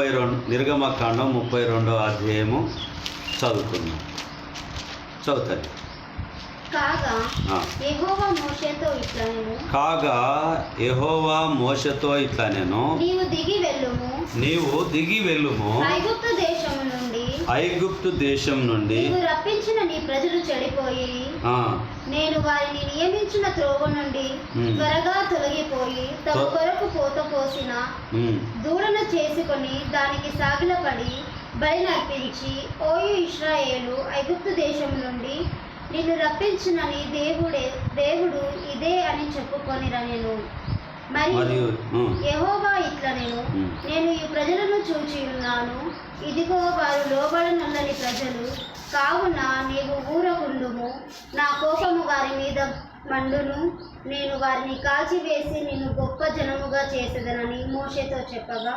ముప్పై రెండు నిర్గమకాండం ముప్పై రెండో అధ్యాయము చదువుకుందాం. చదువుతాను కాగా. యెహోవా మోషేతో ఇట్లా నేను. నీవు దిగి వెళ్ళుము. ఐగుప్తు దేశం నుండి నీవు రప్పించిన నీ ప్రజలు చెడిపోయి ఆ, నేను వారిని నియమించిన త్రోవ నుండి. త్వరగా తొలగిపోయి తమ కొరకు పోత పోసిన ఉమ్, దూడను చేసుకొని దానికి సాగిలపడి బలి నర్పించి ఓయు ఇస్రాయేలు ఐగుప్తు దేశం నుండి నిన్ను రప్పించిన నీ దేవుడే దేవుడు ఇదే అని చెప్పుకొనిరా నేను మరియు యెహోవా ఇట్లా నేను. నేను ఈ ప్రజలను చూచి ఉన్నాను. ఇదిగో వారు లోబడనుల్లని ప్రజలు. కావున నీవు ఊరకుండుము నా కోపము వారి మీద మండును. నేను వారిని కాల్చివేసి నిన్ను గొప్ప జనముగా చేసేదనని మోషేతో చెప్పగా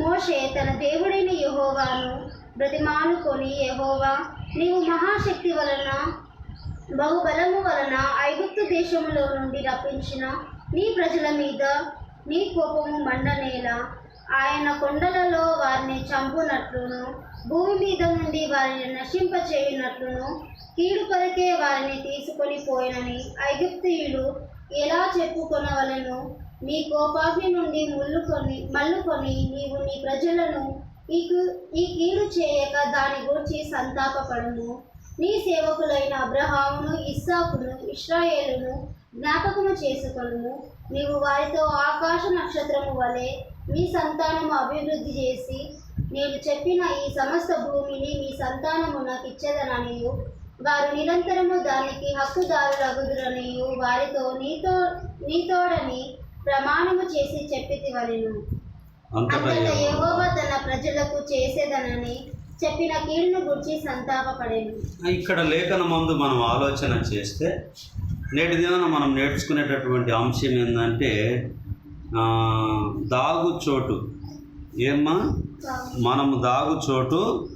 మోషే తన దేవుడైన యెహోవాను బ్రతిమానుకొని యెహోవా నీవు మహాశక్తి వలన బహుబలము వలన ఐగుప్తు దేశములో నుండి రప్పించిన నీ ప్రజల మీద నీ కోపము మండనేలా. ఆయన కొండలలో వారిని చంపునట్లును భూమి మీద నుండి వారిని నశింపచేయునట్లును కీడు కొరకే వారిని తీసుకొని పోయినని ఐగుప్తియులు ఎలా చెప్పుకొనవలను? నీ కోపాగ్ని నుండి ముల్లుకొని మల్లుకొని నీవు నీ ప్రజలను ఈ ఈ కీడు చేయక దాని గురించి సంతాపపడము. నీ సేవకులైన అబ్రహామును ఇస్సాకును ఇస్రాయేలును జ్ఞాపకము చేసుకొనుము. నీవు వారితో ఆకాశ నక్షత్రము వలె మీ సంతానము అభివృద్ధి చేసి నేను చెప్పిన ఈ సమస్త భూమిని మీ సంతానమునకు ఇచ్చేదననియు. వారు నిరంతరము దానికి హక్కుదారులగుదురనియు. వారితో నీతో నీతోడని ప్రమాణము చేసి చెప్పితివలెను. అంతటా యెహోవా. తన ప్రజలకు చేసేదనని చెప్పిన కీడును గురించి సంతాపపడేను. ఇక్కడ లేఖన మందు మనం ఆలోచన చేస్తే నేటి దినాన మనం నేర్చుకునేటటువంటి అంశం ఏంటంటే దాగు చోటు. ఏమ్మా? మనము దాగు చోటు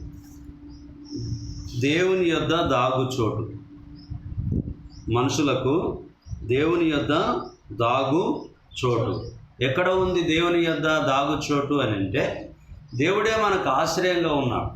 దేవుని యొద్ద దాగు చోటు. మనుషులకు దేవుని యొద్ద దాగు చోటు. ఎక్కడ ఉంది దేవుని యొద్ద దాగు చోటు అని అంటే దేవుడే మనకు ఆశ్రయంగా ఉన్నాడు.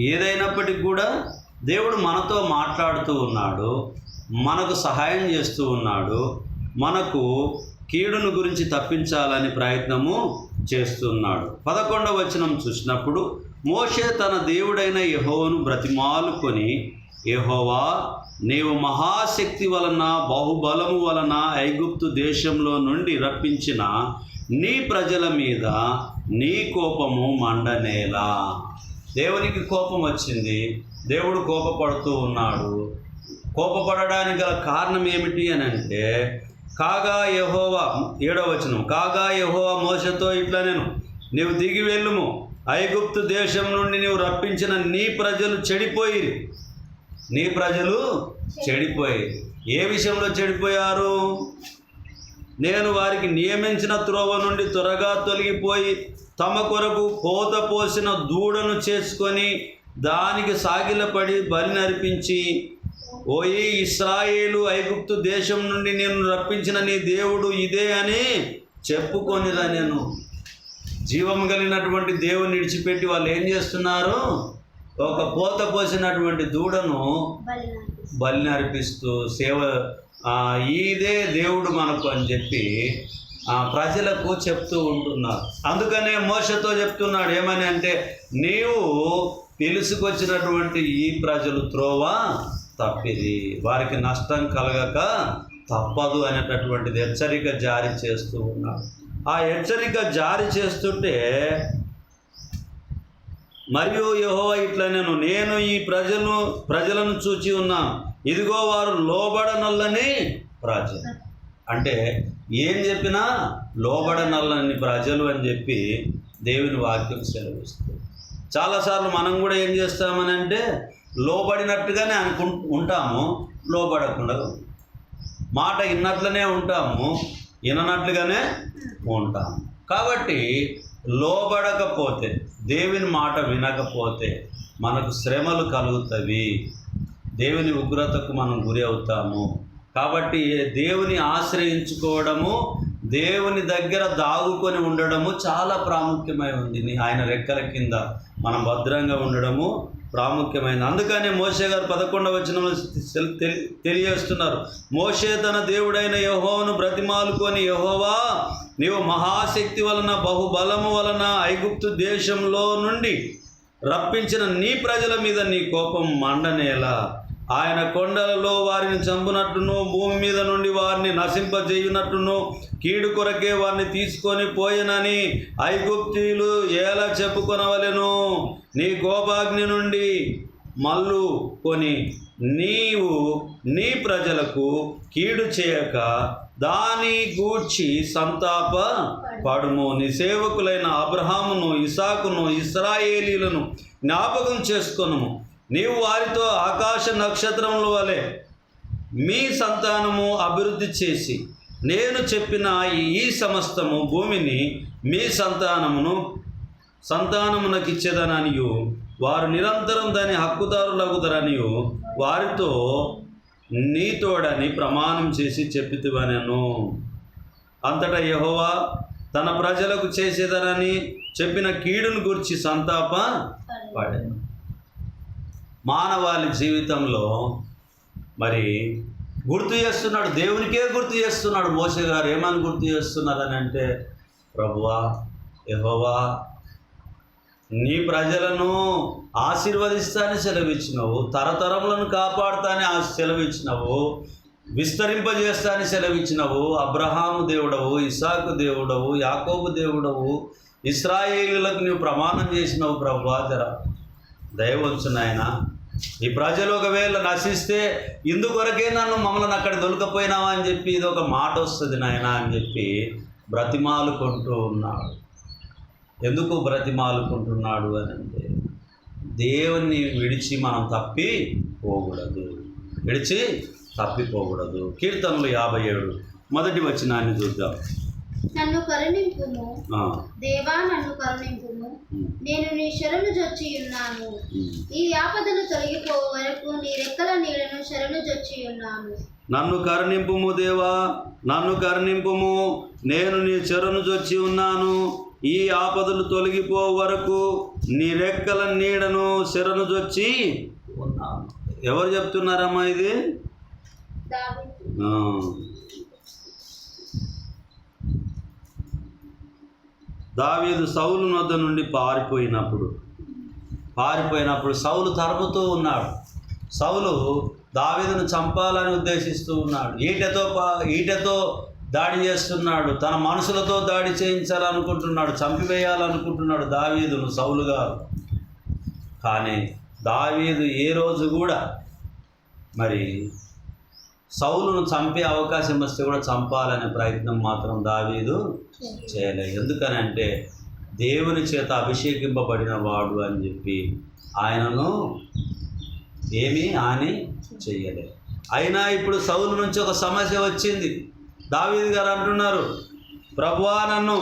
ఏదైనప్పటికీ కూడా దేవుడు మనతో మాట్లాడుతూ ఉన్నాడు. మనకు సహాయం చేస్తూ ఉన్నాడు. మనకు కీడును గురించి తప్పించాలని ప్రయత్నము చేస్తున్నాడు. పదకొండవ వచనం చూసినప్పుడు మోషే తన దేవుడైన యహోవను బ్రతిమాలుకొని యహోవా నీవు మహాశక్తి వలన బాహుబలము వలన ఐగుప్తు దేశంలో నుండి రప్పించిన నీ ప్రజల మీద నీ కోపము మండనేలా. దేవునికి కోపం వచ్చింది. దేవుడు కోపపడుతూ ఉన్నాడు. కోపపడడానికి గల కారణం ఏమిటి అని అంటే కాగా యహోవా ఏడవ వచనం కాగా యహోవా మోసతో ఇట్లా నేను నీవు దిగి వెళ్ళుము ఐగుప్తు దేశం నుండి నీవు రప్పించిన నీ ప్రజలు చెడిపోయి నీ ప్రజలు చెడిపోయి ఏ విషయంలో చెడిపోయారు? నేను వారికి నియమించిన త్రోవ నుండి త్వరగా తొలగిపోయి తమ కొరకు కోత పోసిన దూడను చేసుకొని దానికి సాగిలపడి బలి నరిపించి ఓయి ఇస్రాయేలు ఐగుప్తు దేశం నుండి నేను రప్పించిన నీ దేవుడు ఇదే అని చెప్పుకొనిరా నేను. జీవం కలిగినటువంటి దేవుని విడిచిపెట్టి వాళ్ళు ఏం చేస్తున్నారు? ఒక పోత పోసినటువంటి దూడను బలి బలిని అర్పిస్తూ సేవ ఇదే దేవుడు మనకు అని చెప్పి ఆ, ప్రజలకు చెప్తూ ఉంటున్నారు. అందుకనే మోసతో చెప్తున్నాడు ఏమని అంటే నీవు పిలుసుకొచ్చినటువంటి ఈ ప్రజలు త్రోవ తప్పిది. వారికి నష్టం కలగక తప్పదు అనేటటువంటిది హెచ్చరిక జారీ చేస్తూ ఉన్నారు. ఆ హెచ్చరిక జారీ చేస్తుంటే మరియు యహో ఇట్లా నేను నేను ఈ ప్రజలు ప్రజలను చూచి ఉన్నాను ఇదిగో వారు లోబడనల్లని ప్రజలు. అంటే ఏం చెప్పినా లోబడనల్లని ప్రజలు అని చెప్పి దేవుని వాక్యం సెలవిస్తుంది. చాలాసార్లు మనం కూడా ఏం చేస్తామని అంటే లోబడినట్టుగానే అనుకు ఉంటాము లోబడకుండా మాట విన్నట్లనే ఉంటాము విననట్లుగానే ఉంటాము. కాబట్టి లోబడకపోతే దేవుని మాట వినకపోతే మనకు శ్రమలు కలుగుతవి. దేవుని ఉగ్రతకు మనం గురి అవుతాము. కాబట్టి దేవుని ఆశ్రయించుకోవడము దేవుని దగ్గర దాగుకొని ఉండడము చాలా ప్రాముఖ్యమై ఉంది. ఆయన రెక్కల కింద మనం భద్రంగా ఉండడము ప్రాముఖ్యమైనది అందుకనే మోషే గారు పదకొండవ వచనంలో తెలియజేస్తున్నారు. మోషే తన దేవుడైన యహోవను బ్రతిమాలుకొని యహోవా నీవు మహాశక్తి వలన బహుబలము వలన ఐగుప్తు దేశంలో నుండి రప్పించిన నీ ప్రజల మీద నీ కోపం మండనేలా ఆయన కొండలలో వారిని చంపునట్టును భూమి మీద నుండి వారిని నశింపజేయునట్టును కీడు కొరకే వారిని తీసుకొని పోయినని ఐగుప్తీయులు ఎలా చెప్పుకొనవలెను? నీ కోపాగ్ని నుండి మల్లు కొని నీవు నీ ప్రజలకు కీడు చేయక దాని గూర్చి సంతాప పడుము. నీ సేవకులైన అబ్రహామును ఇసాకును ఇస్రాయేలీలను జ్ఞాపకం చేసుకొనుము. నీవు వారితో ఆకాశ నక్షత్రముల వలె మీ సంతానము అభివృద్ధి చేసి నేను చెప్పిన ఈ సమస్తము భూమిని మీ సంతానమును సంతానమునకిచ్చేదననియు వారు నిరంతరం దాని హక్కుదారులగుదరనియు వారితో నీతోడని ప్రమాణం చేసి చెప్పితివనెను. అంతటా యహోవా తన ప్రజలకు చేసేదనని చెప్పిన కీడును గురించి సంతాప పడాను. మానవాళి జీవితంలో మరి గుర్తు చేస్తున్నాడు దేవునికే గుర్తు చేస్తున్నాడు. మోసే గారు ఏమని గుర్తు చేస్తున్నారని అంటే ప్రభువా యహోవా నీ ప్రజలను ఆశీర్వదిస్తానని సెలవిచ్చినావు తరతరములను కాపాడుతానే ఆ సెలవిచ్చినావు విస్తరింపజేస్తానని సెలవిచ్చినావు అబ్రహాము దేవుడవు ఇసాకు దేవుడవు యాకోబు దేవుడవు ఇస్రాయేలులకు నువ్వు ప్రమాణం చేసినావు ప్రభువా జర. దయవంచు నాయన. ఈ ప్రజలు ఒకవేళ నశిస్తే ఇందుకొరకే నన్ను మమ్మల్ని అక్కడ దొలకపోయినావా అని చెప్పి ఇది ఒక మాట వస్తుంది నాయన అని చెప్పి బ్రతిమాలుకుంటూ ఉన్నాడు. ఎందుకు బ్రతిమాలుకుంటున్నాడు అని అంటే దేవుణ్ణి విడిచి మనం తప్పి పోకూడదు. విడిచి తప్పిపోకూడదు కీర్తనలు యాభై ఏడు. మొదటి వచ్చినాన్ని చూద్దాం. నన్ను కరుణింపుము. దేవా నన్ను కరుణింపుము. నేను నీ శరణు జొచ్చి ఉన్నాను. ఈ ఆపదలు తొలగిపో వరకు నీ రెక్కల నీడను శరణు జొచ్చి ఉన్నాను. నన్ను కరుణింపుము దేవా నన్ను కరుణింపుము. నేను నీ చెరను చొచ్చి ఉన్నాను. ఈ ఆపదలు తొలగిపో వరకు నీ రెక్కల నీడను శరణు చొచ్చి ఉన్నాను. ఎవరు చెప్తున్నారమ్మా ఇది? దావీదు సౌలు నొద్ద నుండి పారిపోయినప్పుడు పారిపోయినప్పుడు సౌలు తరుముతూ ఉన్నాడు. సౌలు దావీదును చంపాలని ఉద్దేశిస్తూ ఉన్నాడు. ఈటెతో పా ఈటెతో దాడి చేస్తున్నాడు. తన మనుషులతో దాడి చేయించాలనుకుంటున్నాడు చంపివేయాలనుకుంటున్నాడు దావీదును సౌలు గారు. కానీ దావీదు ఏ రోజు కూడా మరి సౌలును చంపే అవకాశం వస్తే కూడా చంపాలనే ప్రయత్నం మాత్రం దావీదు చేయలేదు. ఎందుకనంటే దేవుని చేత అభిషేకింపబడిన వాడు అని చెప్పి ఆయనను ఏమీ హాని చెయ్యలేదు అయినా ఇప్పుడు సౌలు నుంచి ఒక సమస్య వచ్చింది. దావీదు గారు అంటున్నారు ప్రభువా నన్ను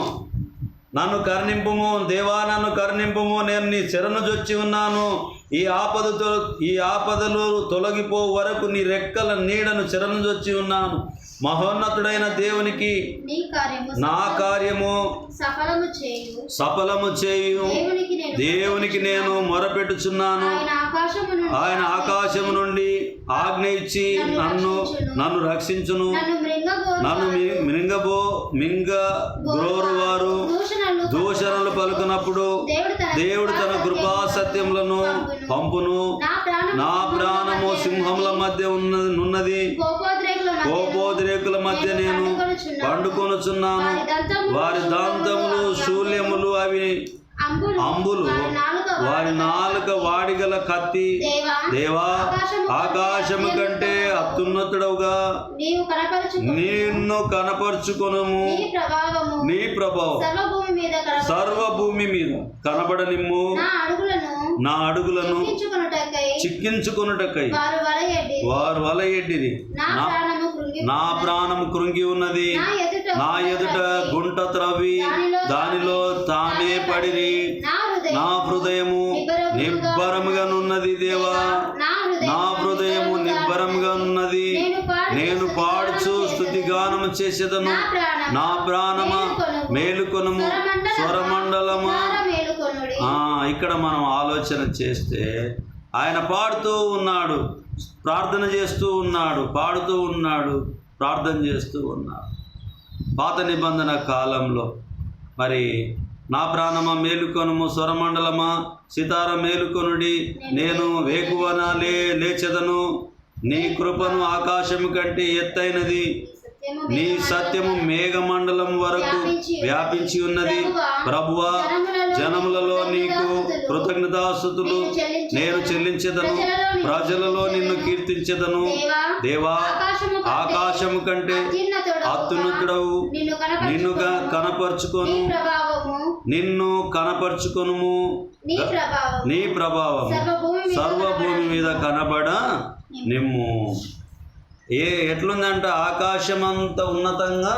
నన్ను కరుణింపుము దేవా నన్ను కరుణింపుము నేను నీ చెరను జొచ్చి ఉన్నాను. ఈ ఆపదతో ఈ ఆపదలు తొలగిపో వరకు నీ రెక్కల నీడను చెరను జొచ్చి ఉన్నాను. మహోన్నతుడైన దేవునికి నీ కార్యము సఫలము చేయు సఫలము చేయు దేవునికి నేను మొరపెట్టుచున్నాను. ఆయన ఆకాశము నుండి ఆయన ఆకాశము నుండి ఆజ్ఞ ఇచ్చి నన్ను నన్ను రక్షించును. నన్ను మింగబో మింగ వారు దూషణలు పలుకున్నప్పుడు దేవుడు తన కృపా సత్యములను పంపును. నా ప్రాణం నా ప్రాణము సింహముల మధ్య ఉన్నది. నున్నది. కోపోద్రేకుల మధ్య నేను పండుకొనుచున్నాను. వారి దాంతములు శూల్యములు అవి అంబులు. వారి నాలుక వాడిగల కత్తి. దేవా ఆకాశము కంటే అత్యున్నతుడవుగా. నిన్ను కనపరుచుకొనుము. నీ ప్రభావం. సర్వభూమి మీద కనపరచు సర్వభూమి మీద కనబడనిమ్ము నా అడుగులను చిక్కించుకొనుటకై వారు వలయడ్డి. వారు వల ఎడ్డిరి నా ప్రాణము కృంగి ఉన్నది. నా ఎదుట గుంట త్రవ్వి దానిలో తానే పడిరి. నా హృదయము నిబ్బరముగానున్నది దేవా. నా హృదయము నిబ్బరముగా ఉన్నది నేను పాడుచు నేను పాడుచు స్థుతిగానము చేసేదను. నా ప్రాణము మేలుకొనము. ప్రాణమా స్వరమండలమా ఇక్కడ మనం ఆలోచన చేస్తే ఆయన పాడుతూ ఉన్నాడు. ప్రార్థన చేస్తూ ఉన్నాడు. పాడుతూ ఉన్నాడు. ప్రార్థన చేస్తూ ఉన్నాడు. పాత నిబంధన కాలంలో. మరి నా ప్రాణమా మేలుకొనుము స్వరమండలమా? సితార మేలుకొనుడి. నేను వేకువన లే లేచెదను. నీ కృపను ఆకాశము కంటే ఎత్తైనది. నీ సత్యము మేఘమండలం వరకు వ్యాపించి ఉన్నది. ప్రభువా జనములలో నీకు కృతజ్ఞతాస్థుతులు నేను చెల్లించెదను. ప్రజలలో నిన్ను కీర్తించెదను. దేవా ఆకాశము కంటే అత్యున్నతుడవు అత్యున్నతుడవు నిన్ను నిన్నుగా కనపరచుకొను. నిన్ను కనపరుచుకొనుము. నీ ప్రభావం సర్వభూమి మీద కనబడ నిమ్ము. ఏ ఎట్లుందంట ఆకాశమంత ఉన్నతంగా?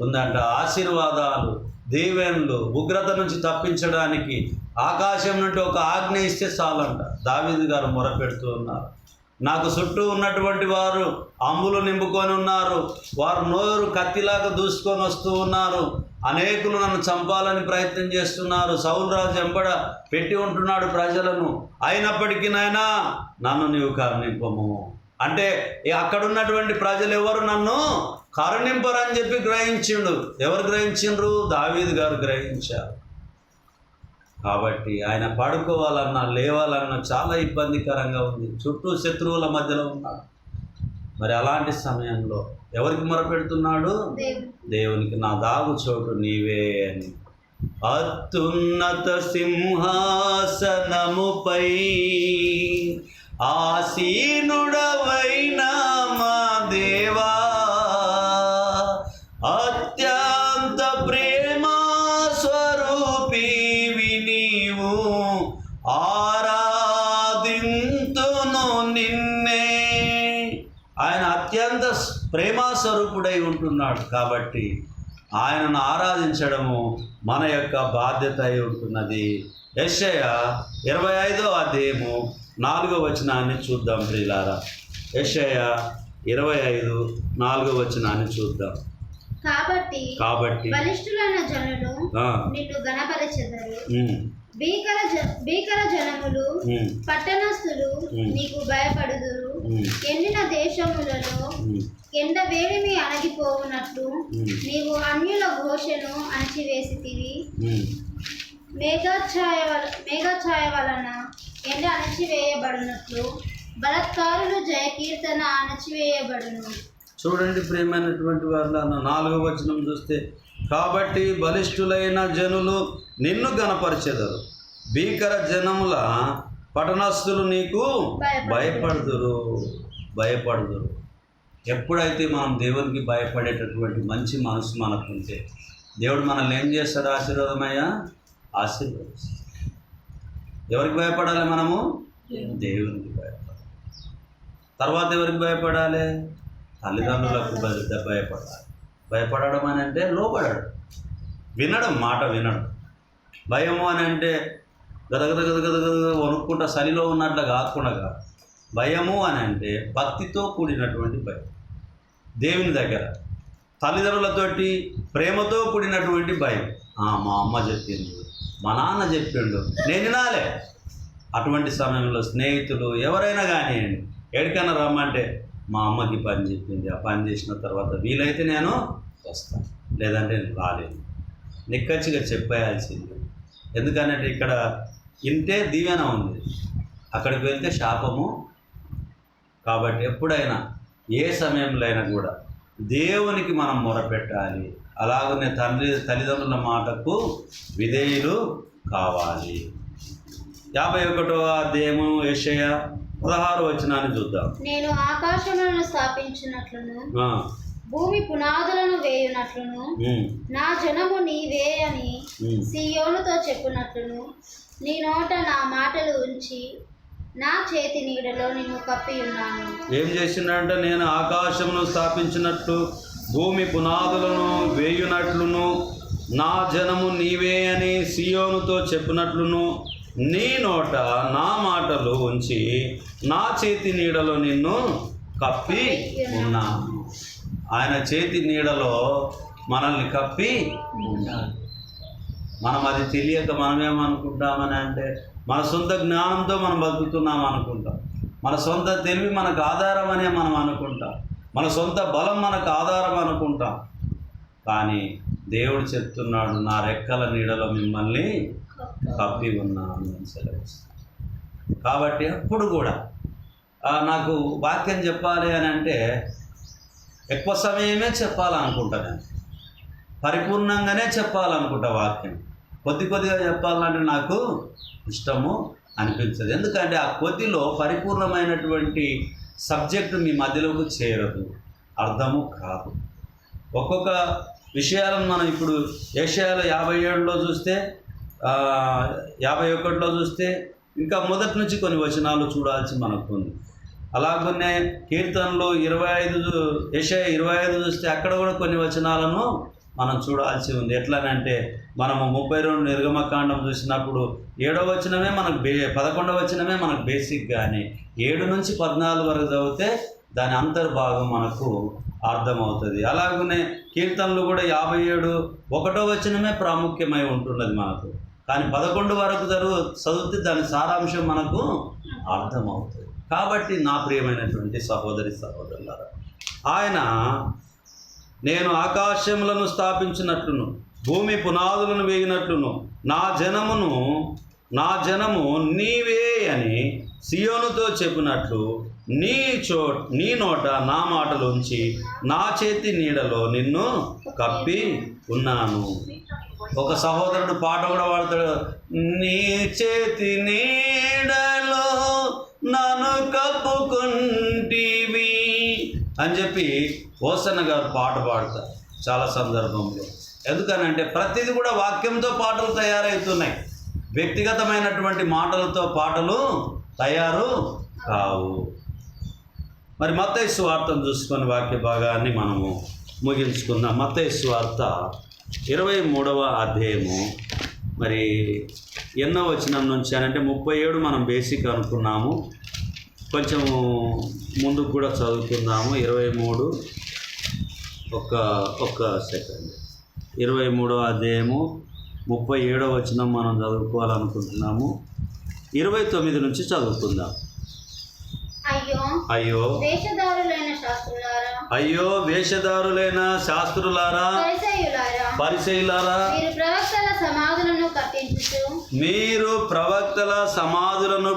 ఉందంట ఆశీర్వాదాలు దీవెనలు ఉగ్రత నుంచి తప్పించడానికి ఆకాశం నుండి ఒక ఆజ్ఞ ఇస్తే చాలంట. దావీదు గారు మొరపెడుతూ ఉన్నారు. నాకు చుట్టూ ఉన్నటువంటి వారు అంబులు నింపుకొని ఉన్నారు. వారు నోరు కత్తిలాగా దూసుకొని వస్తూ ఉన్నారు. అనేకులు నన్ను చంపాలని ప్రయత్నం చేస్తున్నారు. సౌలరాజు ఎంబడ పెట్టి ఉంటున్నాడు ప్రజలను. అయినప్పటికీ నాయనా నన్ను నీవు కరుణింపము. అంటే ఈ ప్రజలు ఎవరు నన్ను కరుణింపరని చెప్పి గ్రహించిండు. ఎవరు గ్రహించిండ్రు? దావీదు గారు గ్రహించారు. కాబట్టి ఆయన పడుకోవాలన్నా లేవాలన్నా చాలా ఇబ్బందికరంగా ఉంది. చుట్టూ శత్రువుల మధ్యలో ఉన్నాడు. మరి అలాంటి సమయంలో ఎవరికి మొరపెడుతున్నాడు. దేవునికి. నా దాగు చోటు నీవే అని. అత్యున్నత సింహాసనముపై ఆసీనుడవైన మా దేవా స్వరూపుడై ఉంటున్నాడు కాబట్టి ఆయనను ఆరాధించడము మన యొక్క బాధ్యత అయి ఉంటున్నది. యెషయ ఇరవై ఐదో అధ్యాయము నాలుగో వచనాన్ని చూద్దాం ప్రియులారా. యెషయ ఇరవై ఐదు నాలుగో వచనాన్ని చూద్దాం. కాబట్టి కాబట్టి బలిష్ఠులైన జనులు నిన్ను గణపరచెదరు భీకర భీకర జనములు పట్టణస్థులు. నీకు భయపడుదురు. ఎండిన దేశములలో ఎండ వేడిమి అణగిపోవునట్లు నీవు అన్యుల ఘోషను అణచివేసితివి. మేఘఛాయ మేఘఛాయ వలన ఎండ అణచివేయబడినట్లు బలత్కారులు జయకీర్తన అణచివేయబడును. చూడండి ప్రియమైనటువంటి వాళ్ళ నాలుగో వచనం చూస్తే కాబట్టి బలిష్ఠులైన జనులు నిన్ను గనపరిచెదరు భీకర జనముల పట్టణస్థులు నీకు. భయపడుదురు. భయపడుదురు. ఎప్పుడైతే మనం దేవునికి భయపడేటటువంటి మంచి మనసు మనకు ఉంటే దేవుడు మనల్ని ఏం చేస్తాడు ఆశీర్వాదమయ్యా? ఆశీర్వదిస్తాడు. ఎవరికి భయపడాలి మనము? దేవునికి భయపడాలి. తర్వాత ఎవరికి భయపడాలి? తల్లిదండ్రులకు పెద్ద భయపడాలి. భయపడడం అని అంటే లోపడడం వినడం మాట వినడం. భయము అని అంటే గదగద గదగద గద వణుక్కుంటా చలిలో ఉన్నట్లు కాకుండా భయము అని అంటే భక్తితో కూడినటువంటి భయం. దేవుని దగ్గర. తల్లిదండ్రులతోటి ప్రేమతో కూడినటువంటి భయం. మా అమ్మ చెప్పింది. మా నాన్న చెప్పిండు. నేను వినాలే. అటువంటి సమయంలో స్నేహితులు ఎవరైనా కానివ్వండి ఎక్కడికైనా రమ్మంటే మా అమ్మకి పని చెప్పింది. ఆ పని చేసిన తర్వాత వీలైతే నేను వస్తాను లేదంటే నేను రాలేను. నిక్కచ్చిగా చెప్పేయాల్సింది. ఎందుకంటే ఇక్కడ ఇంటే దీవెన ఉంది. అక్కడికి వెళ్తే శాపము. కాబట్టి ఎప్పుడైనా ఏ సమయంలో అయినా కూడా దేవునికి మనం మొరపెట్టాలి. అలాగనే తండ్రి తల్లిదండ్రుల మాటకు విధేయులు కావాలి. యాభై ఒకటో అధ్యాయము యెషయ పదహారు వచనాన్ని చూద్దాం. నేను ఆకాశములను స్థాపించినట్లును భూమి పునాదులను వేయునట్లును నా జనము నీవే అని. సియోనుతో చెప్పునట్లును. నీ నోట నా మాటలు ఉంచి నా చేతి నీడలో నిన్ను కప్పి ఉన్నాను. ఏం చేసిండంటే నేను ఆకాశమును స్థాపించినట్లు భూమి పునాదులను వేయునట్లును నా జనము నీవే అని సియోనుతో చెప్పినట్లును. నీ నోట నా మాటలు ఉంచి నా చేతి నీడలో నిన్ను కప్పి ఉన్నాను. ఆయన చేతి నీడలో మనల్ని కప్పి ఉండాలి మనం అది తెలియక మనమేమనుకుంటామని అంటే మన సొంత జ్ఞానంతో మనం బతుకుతున్నాం అనుకుంటాం. మన సొంత తెలివి మనకు ఆధారం అనే మనం అనుకుంటాం. మన సొంత బలం మనకు ఆధారం అనుకుంటాం. కానీ దేవుడు చెప్తున్నాడు నా రెక్కల నీడలో మిమ్మల్ని కప్పి ఉన్నాను అని సెలవిస్తాను కాబట్టి అప్పుడు కూడా నాకు వాక్యం చెప్పాలి అని అంటే ఎక్కువ సమయమే చెప్పాలనుకుంటా నేను. పరిపూర్ణంగానే చెప్పాలనుకుంటా వాక్యం. కొద్ది కొద్దిగా చెప్పాలంటే నాకు ఇష్టము అనిపించదు. ఎందుకంటే ఆ కొద్దిలో పరిపూర్ణమైనటువంటి సబ్జెక్టు మీ మధ్యలోకి చేరదు. అర్థము కాదు. ఒక్కొక్క విషయాలను మనం ఇప్పుడు ఏషియాలో యాభై ఏడులో చూస్తే యాభై ఒకటిలో చూస్తే ఇంకా మొదటి నుంచి కొన్ని వచనాలు చూడాల్సి మనకు ఉంది అలాగనే కీర్తనలో ఇరవై ఐదు ఏషియా ఇరవై ఐదు చూస్తే అక్కడ కూడా కొన్ని వచనాలను మనం చూడాల్సి ఉంది. ఎట్లానంటే మనము ముప్పై రెండు నిర్గమకాండం చూసినప్పుడు ఏడో వచనమే మనకు బే పదకొండవ వచనమే మనకు బేసిక్ కానీ ఏడు నుంచి పద్నాలుగు వరకు చదివితే దాని అంతర్భాగం మనకు అర్థమవుతుంది. అలాగనే కీర్తనలు కూడా యాభై ఏడు ఒకటో వచనమే ప్రాముఖ్యమై ఉంటున్నది మనకు. కానీ పదకొండు వరకు చదువు చదివితే దాని సారాంశం మనకు అర్థమవుతుంది. కాబట్టి నా ప్రియమైనటువంటి సహోదరి సహోదరులారా ఆయన నేను ఆకాశములను స్థాపించినట్లును భూమి పునాదులను వేగినట్లును నా జనమును నా జనము నీవే అని సియోనుతో చెప్పినట్లు నీ చో నీ నోట నా మాటలోంచి నా చేతి నీడలో నిన్ను కప్పి ఉన్నాను. ఒక సహోదరుడు పాట కూడా పాడతాడు నీ చేతి నీడలో నన్ను కప్ప అని చెప్పి ఓసన్న గారు పాట పాడతారు. చాలా సందర్భంలో. ఎందుకనంటే ప్రతిదీ కూడా వాక్యంతో పాటలు తయారవుతున్నాయి. వ్యక్తిగతమైనటువంటి మాటలతో పాటలు తయారు కావు. మరి మత్తయి వార్తను చూసుకొని వాక్య భాగాన్ని మనము ముగించుకుందాం. మత్తయి వార్త ఇరవై మూడవ అధ్యాయము. మరి ఎన్నో వచనం నుంచి అంటే ముప్పై ఏడు మనం బేసిక్ అనుకున్నాము. కొంచెం ముందుకు కూడా చదువుకుందాము. ఇరవై మూడు ఒక ఒక్క సెకండ్. ఇరవై మూడవ అధ్యాయము ముప్పై ఏడవ వచనం మనం చదువుకోవాలనుకుంటున్నాము. ఇరవై తొమ్మిది నుంచి చదువుకుందాం. అయ్యో అయ్యో. వేషధారులైన శాస్త్రులారా? అయ్యో సమాధులను కట్టించుచు. మీరు ప్రవక్తల సమాధులను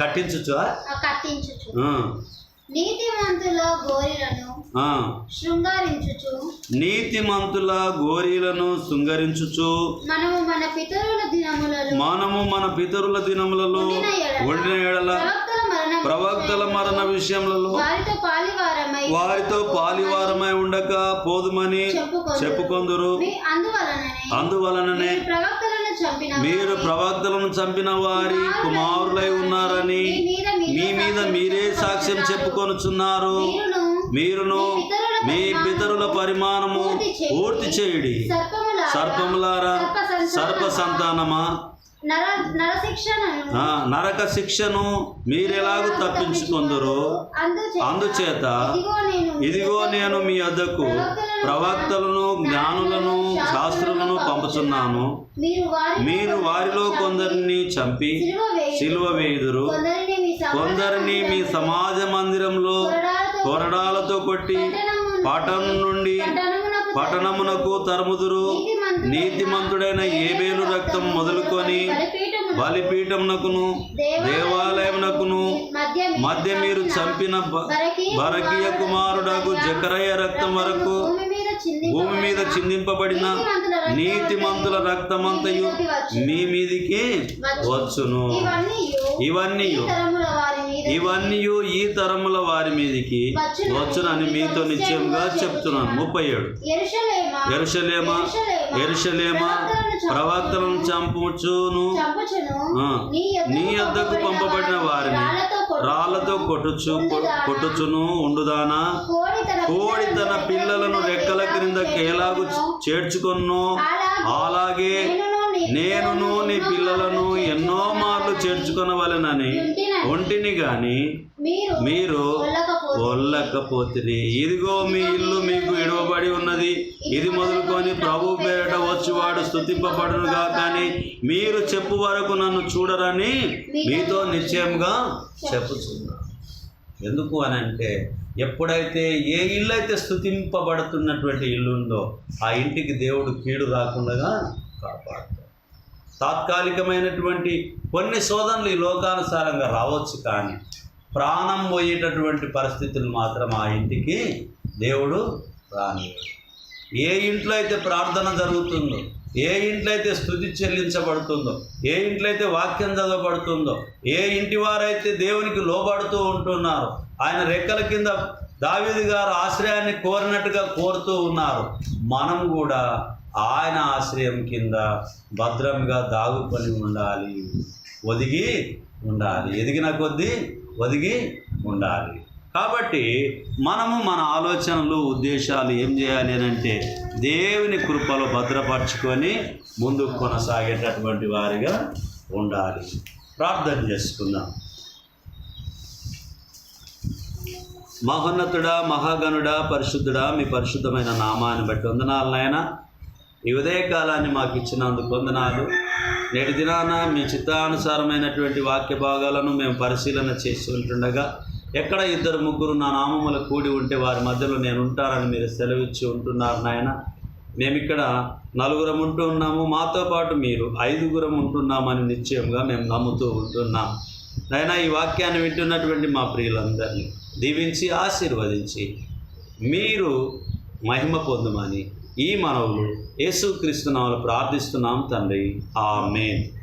కట్టించుచా కట్టించుచు. నీతిమంతుల గోరిలను. శృంగారించుచు. నీతిమంతుల గోరీలను శృంగరించుచు. మనము మన పితరుల దినములలో మనము మన పితరుల దినములలో వండిన ఎడల ప్రవక్తల మరణం విషయములలో వారితో పాలివారమై ఉండక పోదుమని చెప్పుకొందురు. అందువలననే మీరు ప్రవక్తలను చంపిన వారి. కుమారులై ఉన్నారని మీ మీద మీరే సాక్ష్యం చెప్పుకొనుచున్నారు మీరును మీరును మీ పితరుల పరిమాణము పూర్తి చేయుడి. సర్పముల సర్పములారా? సర్ప సంతానమా నరక శిక్షను మీరెలాగూ తప్పించుకొందరు అందుచే అందుచేత ఇదిగో నేను మీ వద్దకు ప్రవక్తలను జ్ఞానులను శాస్త్రులను పంపుతున్నాను. మీరు వారి మీరు వారిలో కొందరిని చంపి సిలువ వేయి సిలువ వేయుదురు. కొందరిని మీ సమాజ మందిరంలో కొరడాలతో కొట్టి పట్టణం నుండి పట్టణమునకు తరుముదురు. నీతిమంతుడైన ఏబేలు రక్తం మొదలుకొని బలిపీఠమునకును దేవాలయమునకును మధ్య మీరు చంపిన భరకీయ కుమారుడకు జకరయ్య రక్తం వరకు భూమి మీద చిందింపబడిన భూమి మీద చిందింపబడిన నీతిమంతుల రక్తమంతయు మీ మీదికి వచ్చును. ఇవన్నీ ఇవన్నీ ఈ తరముల వారి మీదికి వచ్చునని మీతో నిశ్చయంగా చెప్తున్నాను. ముప్పై ఏడు. ఎరుషలేమా? ఎరుషలేమా? ప్రవక్తలను చంపుచును. నీ యొద్దకు పంపబడిన వారిని రాళ్ళతో కొట్టు. రాళ్ళతో కొట్టుచు కొట్టుచును ఉండుదానా? కోడి తన పిల్లలను రెక్కల క్రింద ఎలాగు చేర్చుకొను. అలాగే నేనును నీ నేనును నీ పిల్లలను ఎన్నో మార్లు చేర్చుకొనవలెనని ఒంటిని గాని మీరు ఒల్లకపోతుంది ఇదిగో మీ ఇల్లు మీకు ఇడవబడి ఉన్నది. ఇది మొదలుకొని ప్రభు పేరట వచ్చువాడు స్థుతింపబడునుగా కానీ మీరు చెప్పు వరకు నన్ను చూడరని మీతో నిశ్చయంగా చెప్పుచున్నా ఎందుకు అని అంటే ఎప్పుడైతే ఏ ఇల్లు అయితే స్థుతింపబడుతున్నటువంటి ఇల్లు ఉందో ఆ ఇంటికి దేవుడు కీడు రాకుండా కాపాడుతాడు తాత్కాలికమైనటువంటి కొన్ని శోధనలు ఈ లోకానుసారంగా రావచ్చు కానీ ప్రాణం పోయేటటువంటి పరిస్థితులు మాత్రం ఆ ఇంటికి దేవుడు రాని ఏ ఇంట్లో అయితే ప్రార్థన జరుగుతుందో ఏ ఇంట్లో అయితే స్థుతి చెల్లించబడుతుందో ఏ ఇంట్లో అయితే వాక్యం చదవబడుతుందో ఏ ఇంటి వారైతే దేవునికి లోబడుతూ ఉంటున్నారో ఆయన రెక్కల కింద దావిది గారు ఆశ్రయాన్ని కోరినట్టుగా కోరుతూ ఉన్నారు మనం కూడా ఆయన ఆశ్రయం కింద భద్రంగా దాగుకొని ఉండాలి. ఒదిగి ఉండాలి. ఎదిగిన కొద్దీ ఒదిగి ఉండాలి. కాబట్టి మనము మన ఆలోచనలు ఉద్దేశాలు ఏం చేయాలి అని అంటే దేవుని కృపలో భద్రపరచుకొని ముందుకు కొనసాగేటటువంటి వారిగా ఉండాలి. ప్రార్థన చేసుకుందాం. మహోన్నతుడా మహాగణుడా పరిశుద్ధుడా మీ పరిశుద్ధమైన నామాన్ని బట్టి వందనాలనైనా నాయన. ఈ ఉదయకాలాన్ని మాకు ఇచ్చినందుకు వందనాలు. నేటి దినాన మీ చిత్తానుసారమైనటువంటి వాక్య భాగాలను మేము పరిశీలన చేసి ఉంటుండగా ఎక్కడ ఇద్దరు ముగ్గురు నా నామముల కూడి ఉంటే వారి మధ్యలో నేను ఉంటానని మీరు సెలవిచ్చి ఉంటున్నారు నాయన. మేమిక్కడ నలుగురం ఉంటూ ఉన్నాము మాతో పాటు మీరు ఐదుగురం ఉంటున్నామని నిశ్చయంగా మేము నమ్ముతూ ఉంటున్నాం. నాయన ఈ వాక్యాన్ని వింటున్నటువంటి మా ప్రియులందరినీ దీవించి ఆశీర్వదించి మీరు మహిమ పొందమని ఈ మనవులు యేసుక్రీస్తు నామలు ప్రార్థిస్తున్నాం తండ్రి. ఆమేన్.